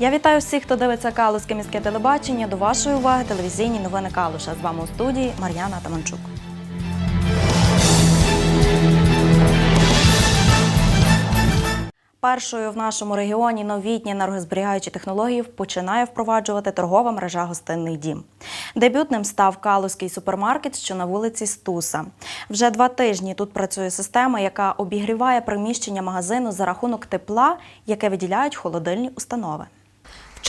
Я вітаю всіх, хто дивиться Калузьке міське телебачення. До вашої уваги телевізійні новини Калуша. З вами у студії Мар'яна Таманчук. Першою в нашому регіоні новітні енергозберігаючі технології починає впроваджувати торгова мережа Гостинний дім. Дебютним став Калузький супермаркет, що на вулиці Стуса. Вже два тижні тут працює система, яка обігріває приміщення магазину за рахунок тепла, яке виділяють холодильні установи.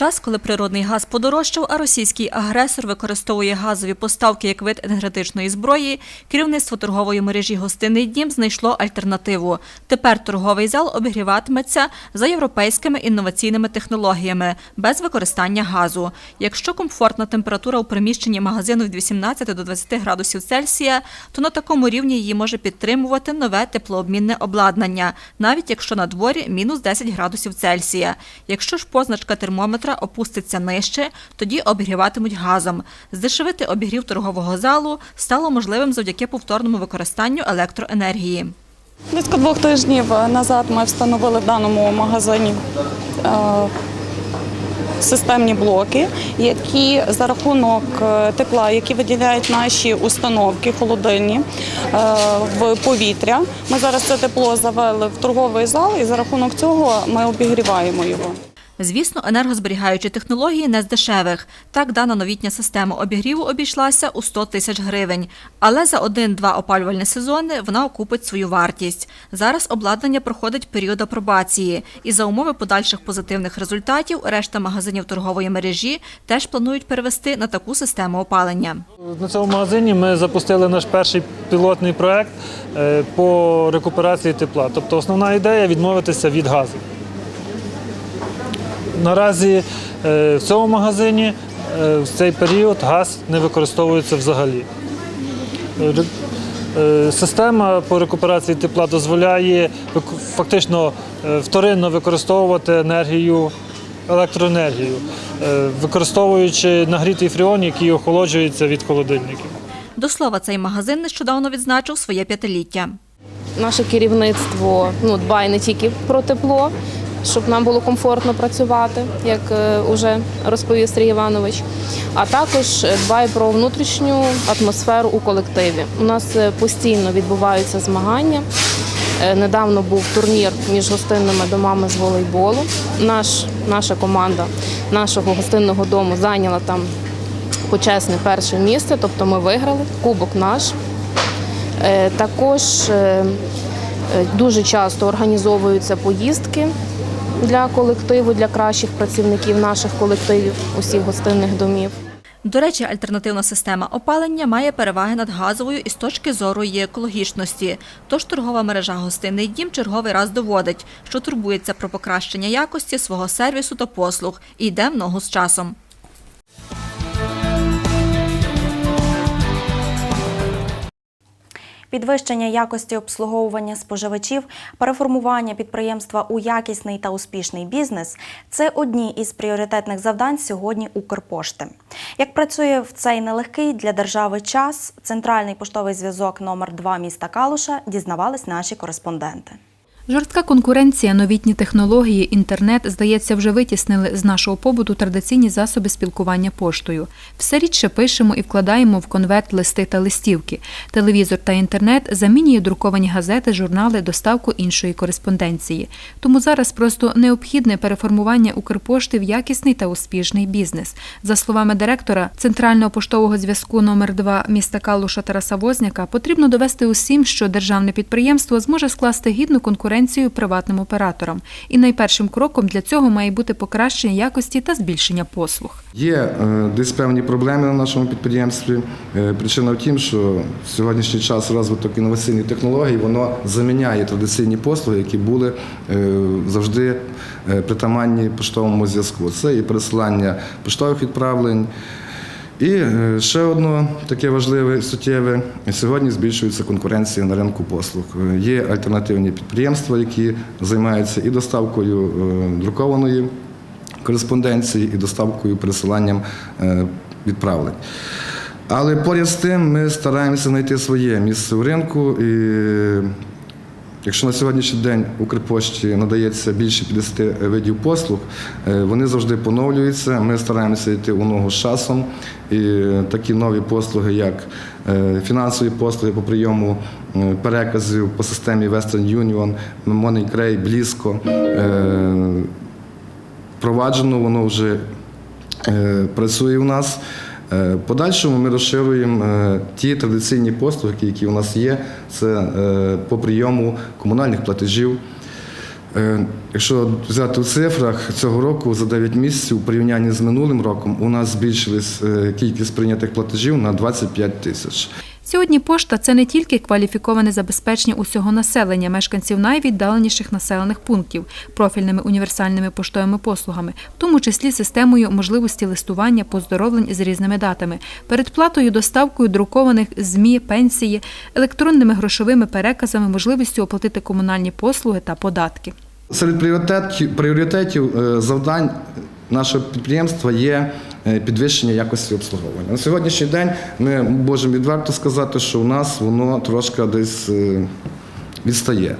Час, коли природний газ подорожчав, а російський агресор використовує газові поставки як вид енергетичної зброї, керівництво торгової мережі «Гостинний дім» знайшло альтернативу. Тепер торговий зал обігріватиметься за європейськими інноваційними технологіями без використання газу. Якщо комфортна температура у приміщенні магазину від 18 до 20 градусів Цельсія, то на такому рівні її може підтримувати нове теплообмінне обладнання, навіть якщо на дворі мінус 10 градусів Цельсія. Якщо ж позначка термометра опуститься нижче, тоді обігріватимуть газом. Здешевити обігрів торгового залу стало можливим завдяки повторному використанню електроенергії. Близько двох тижнів назад ми встановили в даному магазині е, системні блоки, які за рахунок е, тепла, які виділяють наші установки холодильні е, в повітря. Ми зараз це тепло завели в торговий зал, і за рахунок цього ми обігріваємо його. Звісно, енергозберігаючі технології не з дешевих. Так, дана новітня система обігріву обійшлася у 100 тисяч гривень. Але за один-два опалювальні сезони вона окупить свою вартість. Зараз обладнання проходить період апробації. І за умови подальших позитивних результатів решта магазинів торгової мережі теж планують перевести на таку систему опалення. На цьому магазині ми запустили наш перший пілотний проект е, по рекуперації тепла. Тобто основна ідея відмовитися від газу. Наразі е, в цьому магазині е, в цей період газ не використовується взагалі. Е, Система по рекуперації тепла дозволяє фактично вторинно використовувати енергію, електроенергію, використовуючи нагрітий фреон, який охолоджується від холодильників. До слова, цей магазин нещодавно відзначив своє п'ятиліття. Наше керівництво ну, дбає не тільки про тепло, щоб нам було комфортно працювати, як вже розповів Сергій Іванович, а також е, дбає про внутрішню атмосферу у колективі. У нас е, постійно відбуваються змагання. Е, Недавно був турнір між гостинними домами з волейболу. Наш, наша команда нашого гостинного дому зайняла там почесне перше місце, тобто ми виграли, кубок наш. Е, Також е, е, дуже часто організовуються поїздки для колективу, для кращих працівників наших колективів, усіх гостинних домів. До речі, альтернативна система опалення має переваги над газовою із точки зору її екологічності. Тож торгова мережа «Гостинний дім» черговий раз доводить, що турбується про покращення якості свого сервісу та послуг і йде в ногу з часом. Підвищення якості обслуговування споживачів, переформування підприємства у якісний та успішний бізнес це одні із пріоритетних завдань сьогодні Укрпошти. Як працює в цей нелегкий для держави час, центральний поштовий зв'язок номер 2 міста Калуша дізнавались наші кореспонденти. Жорстка конкуренція, новітні технології, інтернет, здається, вже витіснили з нашого побуту традиційні засоби спілкування поштою. Все рідше пишемо і вкладаємо в конверт листи та листівки. Телевізор та інтернет замінює друковані газети, журнали, доставку іншої кореспонденції. Тому зараз просто необхідне переформування Укрпошти в якісний та успішний бізнес. За словами директора Центрального поштового зв'язку номер 2 міста Калуша Тараса Возняка, потрібно довести усім, що державне підприємство зможе скласти гідну конкуренцію приватним операторам. І найпершим кроком для цього має бути покращення якості та збільшення послуг. Є е, десь певні проблеми на нашому підприємстві. Е, Причина в тім, що в сьогоднішній час розвиток інноваційних технологій воно заміняє традиційні послуги, які були е, завжди притаманні поштовому зв'язку. Це і пересилання поштових відправлень. І е, ще одне таке важливе суттєве сьогодні збільшується конкуренція на ринку послуг. Е, Є альтернативні підприємства, які займаються і доставкою е, друкованої кореспонденції і доставкою пересиланням відправлень. Але поряд з тим ми стараємося знайти своє місце в ринку і Якщо на сьогоднішній день Укрпошті надається більше 50 видів послуг, е, вони завжди поновлюються. Ми стараємося йти у ногу з часом. І такі нові послуги, як е, фінансові послуги по прийому е, переказів по системі Western Union, MoneyGray, Близько, е, впроваджено, воно вже е, працює у нас. Е, Подальшому ми розширюємо е, ті традиційні послуги, які у нас є. Це е, по прийому комунальних платежів. Якщо взяти у цифрах цього року за 9 місяців у порівнянні з минулим роком у нас збільшилась кількість прийнятих платежів на 25 тисяч. Сьогодні пошта це не тільки кваліфіковане забезпечення усього населення, мешканців найвіддаленіших населених пунктів, профільними універсальними поштовими послугами, в тому числі системою можливості листування поздоровлень з різними датами, передплатою доставкою друкованих ЗМІ, пенсії, електронними грошовими переказами, можливістю оплатити комунальні послуги та податки. Серед пріоритетів, е, завдань нашого підприємства є підвищення якості обслуговування. На сьогоднішній день ми можемо відверто сказати, що у нас воно трошки десь е, відстає.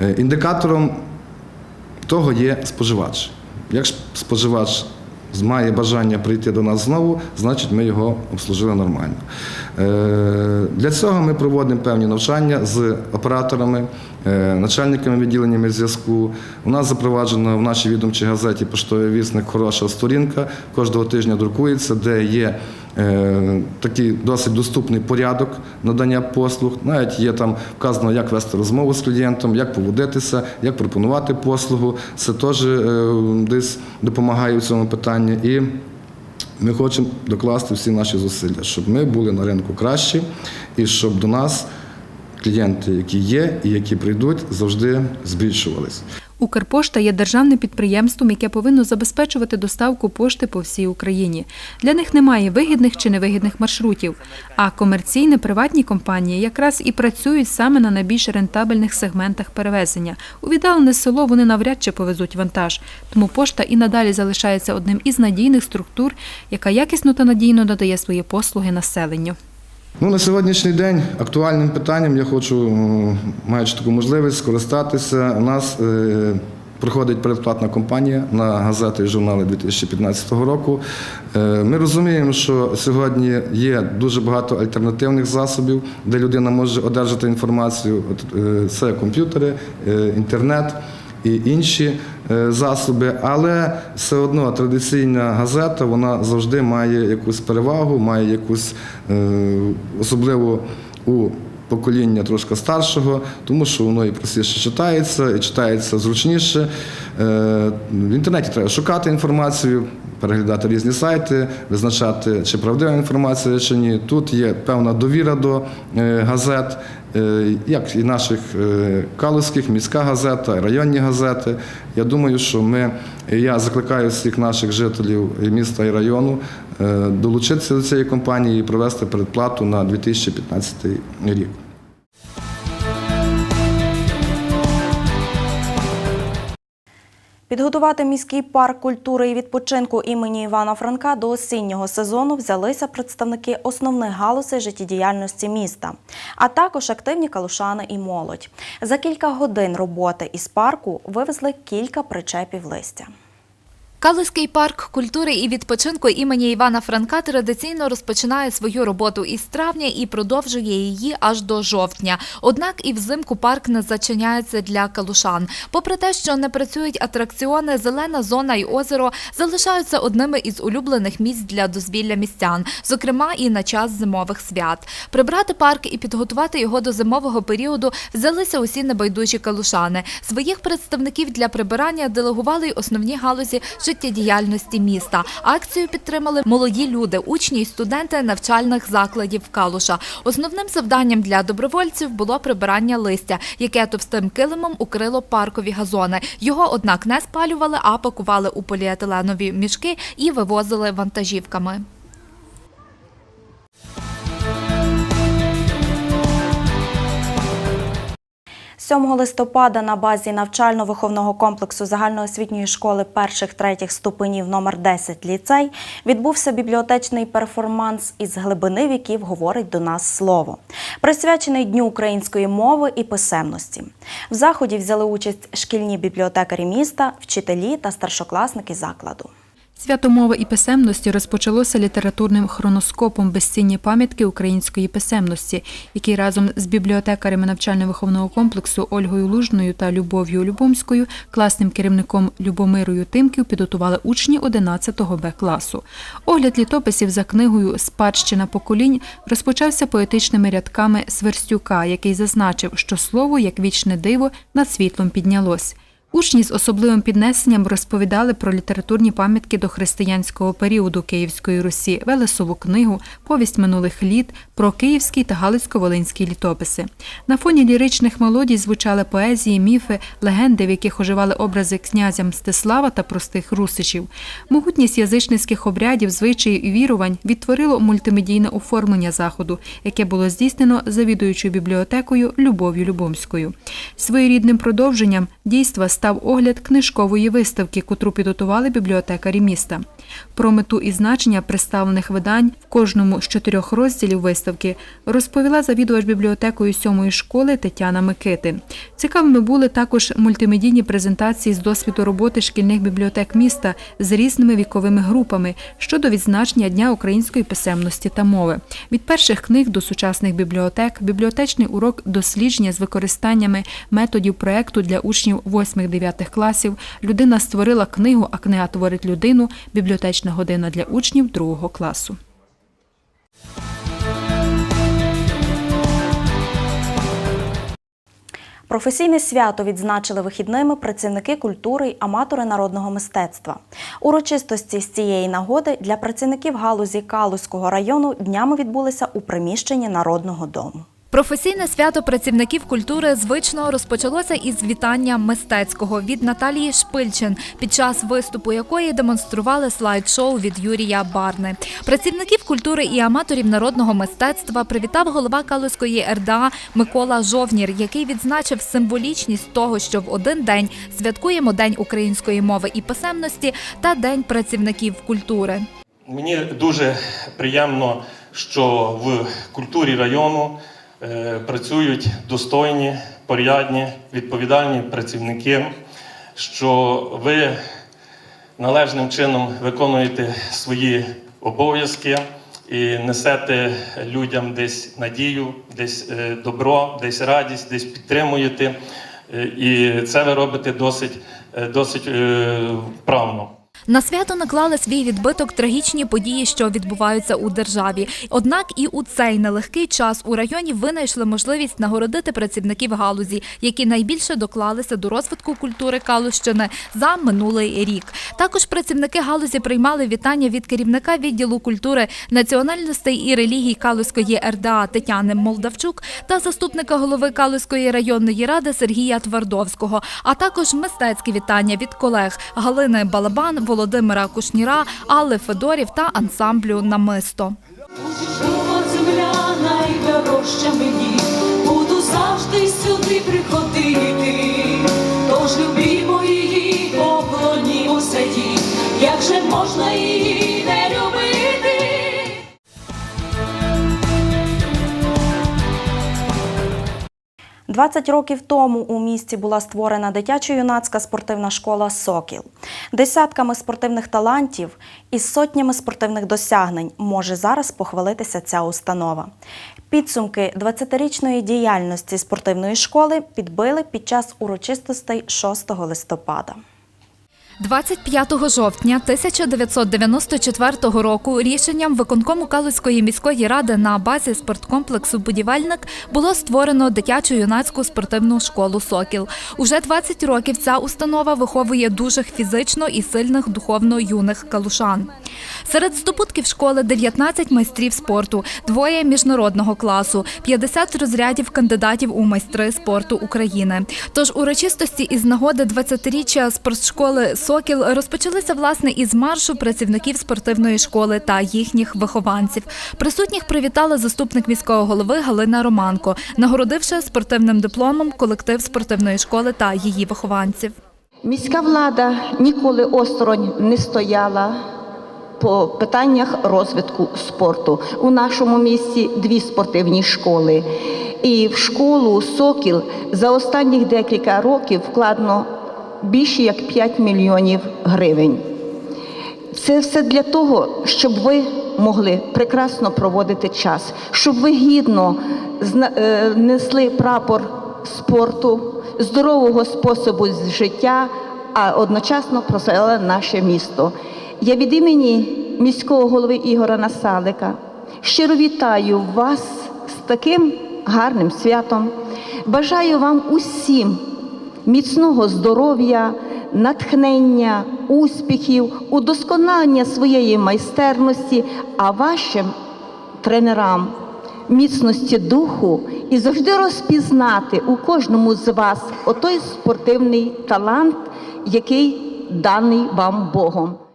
Е, Індикатором того є споживач. Як споживач має бажання прийти до нас знову, значить ми його обслужили нормально. Е, Для цього ми проводимо певні навчання з операторами, е, начальниками відділеннями зв'язку. У нас запроваджено в нашій відомчій газеті Поштовий вісник хороша сторінка. Кожного тижня друкується, де є такий досить доступний порядок надання послуг. Навіть є там вказано, як вести розмову з клієнтом, як поводитися, як пропонувати послугу. Це теж е, десь допомагає в цьому питанні. І ми хочемо докласти всі наші зусилля, щоб ми були на ринку кращі і щоб до нас клієнти, які є і які прийдуть, завжди збільшувались. Укрпошта є державним підприємством, яке повинно забезпечувати доставку пошти по всій Україні. Для них немає вигідних чи невигідних маршрутів. А комерційні приватні компанії якраз і працюють саме на найбільш рентабельних сегментах перевезення. У віддалене село вони навряд чи повезуть вантаж. Тому пошта і надалі залишається одним із надійних структур, яка якісно та надійно надає свої послуги населенню. Ну, на сьогоднішній день актуальним питанням я хочу, маючи таку можливість, скористатися. У нас е, проходить передплатна кампанія на газети і журнали 2015 року. Е, ми розуміємо, що сьогодні є дуже багато альтернативних засобів, де людина може одержати інформацію. Е, це комп'ютери, інтернет і інші е, засоби, але все одно традиційна газета вона завжди має якусь перевагу, має якусь е, особливо у покоління трошки старшого, тому що воно і простіше читається, і читається зручніше. Е, В інтернеті треба шукати інформацію, переглядати різні сайти, визначати, чи правдива інформація, чи ні. Тут є певна довіра до газет, як і наших е, калузьких, міська газета, районні газети. Я думаю, що ми, я закликаю всіх наших жителів міста і району е, долучитися до цієї компанії і провести передплату на 2015 рік. Підготувати міський парк культури і відпочинку імені Івана Франка до осіннього сезону взялися представники основних галузей життєдіяльності міста, а також активні калушани і молодь. За кілька годин роботи із парку вивезли кілька причепів листя. Калузький парк культури і відпочинку імені Івана Франка традиційно розпочинає свою роботу із травня і продовжує її аж до жовтня. Однак і взимку парк не зачиняється для калушан. Попри те, що не працюють атракціони, зелена зона і озеро залишаються одними із улюблених місць для дозвілля містян, зокрема і на час зимових свят. Прибрати парк і підготувати його до зимового періоду взялися усі небайдужі калушани. Своїх представників для прибирання делегували й основні галузі життєдіяльності міста. Акцію підтримали молоді люди, учні й студенти навчальних закладів Калуша. Основним завданням для добровольців було прибирання листя, яке товстим килимом укрило паркові газони. Його, однак, не спалювали, а пакували у поліетиленові мішки і вивозили вантажівками. 7 листопада на базі навчально-виховного комплексу загальноосвітньої школи перших-третіх ступенів номер 10 ліцей відбувся бібліотечний перформанс із глибини віків говорить до нас слово, присвячений Дню української мови і писемності. В заході взяли участь шкільні бібліотекарі міста, вчителі та старшокласники закладу. Свято мови і писемності розпочалося літературним хроноскопом безцінні пам'ятки української писемності, який разом з бібліотекарями навчально-виховного комплексу Ольгою Лужною та Любов'ю Любомською, класним керівником Любомирою Тимків підготували учні 11 Б класу. Огляд літописів за книгою Спадщина поколінь розпочався поетичними рядками Сверстюка, який зазначив, що слово, як вічне диво, над світлом піднялось. Учні з особливим піднесенням розповідали про літературні пам'ятки до християнського періоду Київської Русі, Велесову книгу, повість минулих літ, про київські та галицько-волинські літописи. На фоні ліричних мелодій звучали поезії, міфи, легенди, в яких оживали образи князя Мстислава та простих русичів. Могутність язичницьких обрядів, звичаїв і вірувань відтворило мультимедійне оформлення заходу, яке було здійснено завідуючою бібліотекою Любов'ю Любомською. Своєрідним продовженням дійства став огляд книжкової виставки, котру підготували бібліотекарі міста. Про мету і значення представлених видань в кожному з чотирьох розділів виставки розповіла завідувач бібліотекою сьомої школи Тетяна Микитин. Цікавими були також мультимедійні презентації з досвіду роботи шкільних бібліотек міста з різними віковими групами щодо відзначення Дня української писемності та мови. Від перших книг до сучасних бібліотек, бібліотечний урок дослідження з використаннями методів проекту для учнів 8-9 класів. Людина створила книгу, а книга творить людину. Бібліотечна година для учнів 2 класу. Професійне свято відзначили вихідними працівники культури й аматори народного мистецтва. Урочистості з цієї нагоди для працівників галузі Калузького району днями відбулися у приміщенні Народного дому. Професійне свято працівників культури звично розпочалося із вітання мистецького від Наталії Шпильчин, під час виступу якої демонстрували слайд-шоу від Юрія Барни. Працівників культури і аматорів народного мистецтва привітав голова Калузької РДА Микола Жовнір, який відзначив символічність того, що в один день святкуємо День української мови і писемності та День працівників культури. Мені дуже приємно, що в культурі району працюють достойні, порядні, відповідальні працівники, що ви належним чином виконуєте свої обов'язки і несете людям десь надію, десь е, добро, десь радість, десь підтримуєте. Е, І це ви робите досить, е, досить е, вправно. На свято наклали свій відбиток трагічні події, що відбуваються у державі. Однак і у цей нелегкий час у районі винайшли можливість нагородити працівників галузі, які найбільше доклалися до розвитку культури Калущини за минулий рік. Також працівники галузі приймали вітання від керівника відділу культури, національностей і релігій Калузької РДА Тетяни Молдавчук та заступника голови Калузької районної ради Сергія Твардовського, а також мистецькі вітання від колег Галини Балабан, Володимира Кушніра, Алли Федорів та ансамблю Намисто. Земля найдорожча мені, буду завжди сюди приходити. Тож любімо її, поклонімося їй, як же можна її не 20 років тому у місті була створена дитячо-юнацька спортивна школа Сокіл. Десятками спортивних талантів і сотнями спортивних досягнень може зараз похвалитися ця установа. Підсумки 20-річної діяльності спортивної школи підбили під час урочистостей 6 листопада. 25 жовтня 1994 року рішенням виконкому Калузької міської ради на базі спорткомплексу Будівельник було створено дитячо-юнацьку спортивну школу Сокіл. Уже 20 років ця установа виховує дужих фізично і сильних духовно юних калушан. Серед здобутків школи 19 майстрів спорту, двоє міжнародного класу, 50 розрядів кандидатів у майстри спорту України. Тож урочистості із нагоди 20-річчя спортшколи Сокіл розпочалися власне із маршу працівників спортивної школи та їхніх вихованців. Присутніх привітала заступник міського голови Галина Романко, нагородивши спортивним дипломом колектив спортивної школи та її вихованців. Міська влада ніколи осторонь не стояла по питаннях розвитку спорту. У нашому місті дві спортивні школи. І в школу Сокіл за останніх декілька років вкладено більше як 5 мільйонів гривень. Це все для того, щоб ви могли прекрасно проводити час, щоб ви гідно е, несли прапор спорту, здорового способу життя, а одночасно прославили наше місто. Я від імені міського голови Ігора Насалика щиро вітаю вас з таким гарним святом. Бажаю вам усім міцного здоров'я, натхнення, успіхів, удосконалення своєї майстерності, а вашим тренерам міцності духу і завжди розпізнати у кожному з вас отой спортивний талант, який даний вам Богом.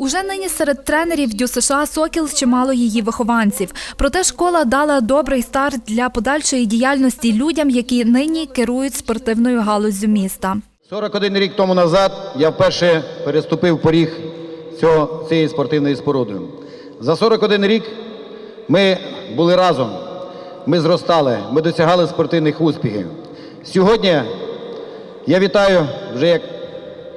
Уже нині серед тренерів Дю США Сокіл чимало її вихованців. Проте школа дала добрий старт для подальшої діяльності людям, які нині керують спортивною галуззю міста. 41 рік тому назад я вперше переступив поріг цього, цієї спортивної споруди. За 41 рік ми були разом, ми зростали, ми досягали спортивних успіхів. Сьогодні я вітаю вже як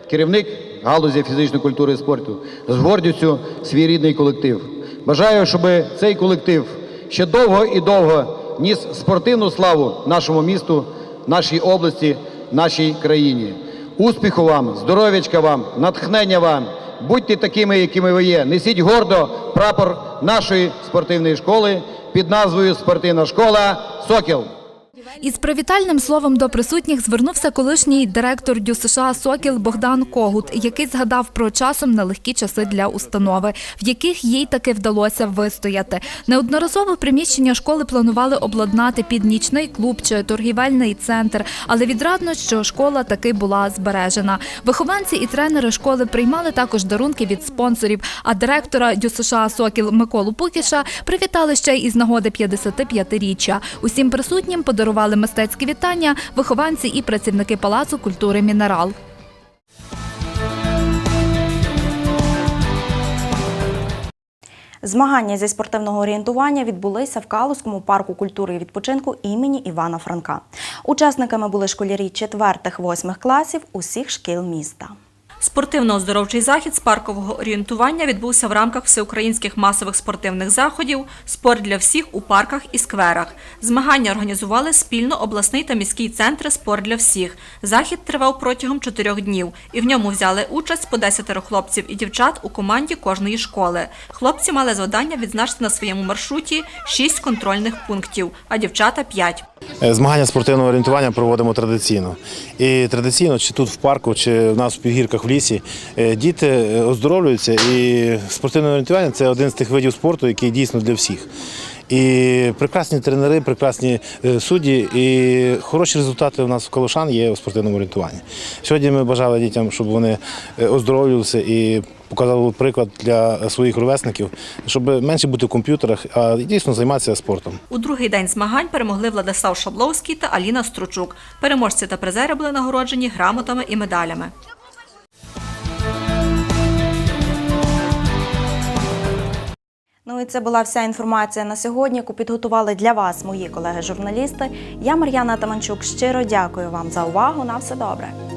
керівник галузі фізичної культури і спорту з гордістю свій рідний колектив. Бажаю, щоб цей колектив ще довго і довго ніс спортивну славу нашому місту, нашій області, нашій країні. Успіху вам, здоров'ячка вам, натхнення вам. Будьте такими, якими ви є. Несіть гордо прапор нашої спортивної школи під назвою Спортивна школа Сокіл. Із привітальним словом до присутніх звернувся колишній директор Дю США Сокіл Богдан Когут, який згадав про часом нелегкі часи для установи, в яких їй таки вдалося вистояти. Неодноразово приміщення школи планували обладнати під нічний клуб чи торгівельний центр, але відрадно, що школа таки була збережена. Вихованці і тренери школи приймали також дарунки від спонсорів. А директора Дю США Сокіл Миколу Пукіша привітали ще й із нагоди 55-річчя. Усім присутнім подарували мистецькі вітання вихованці і працівники Палацу культури Мінерал. Змагання зі спортивного орієнтування відбулися в Калузькому парку культури і відпочинку імені Івана Франка. Учасниками були школярі 4-8 класів усіх шкіл міста. Спортивно-оздоровчий захід з паркового орієнтування відбувся в рамках всеукраїнських масових спортивних заходів Спорт для всіх у парках і скверах. Змагання організували спільно обласний та міський центри Спорт для всіх. Захід тривав протягом чотирьох днів, і в ньому взяли участь по десятеро хлопців і дівчат у команді кожної школи. Хлопці мали завдання відзначити на своєму маршруті шість контрольних пунктів, а дівчата п'ять. Е, Змагання спортивного орієнтування проводимо традиційно. І традиційно, чи тут в парку, чи в нас в півгірках в лісі, е, діти е, оздоровлюються. І спортивне орієнтування це один з тих видів спорту, який дійсно для всіх. І прекрасні тренери, прекрасні судді, і хороші результати у нас в Калушан є у спортивному орієнтуванні. Сьогодні ми бажали дітям, щоб вони оздоровлювалися і показали приклад для своїх ровесників, щоб менше бути в комп'ютерах, а дійсно займатися спортом. У другий день змагань перемогли Владислав Шабловський та Аліна Стручук. Переможці та призери були нагороджені грамотами і медалями. Ну і це була вся інформація на сьогодні, яку підготували для вас мої колеги-журналісти. Я Мар'яна Таманчук. Щиро дякую вам за увагу. На все добре.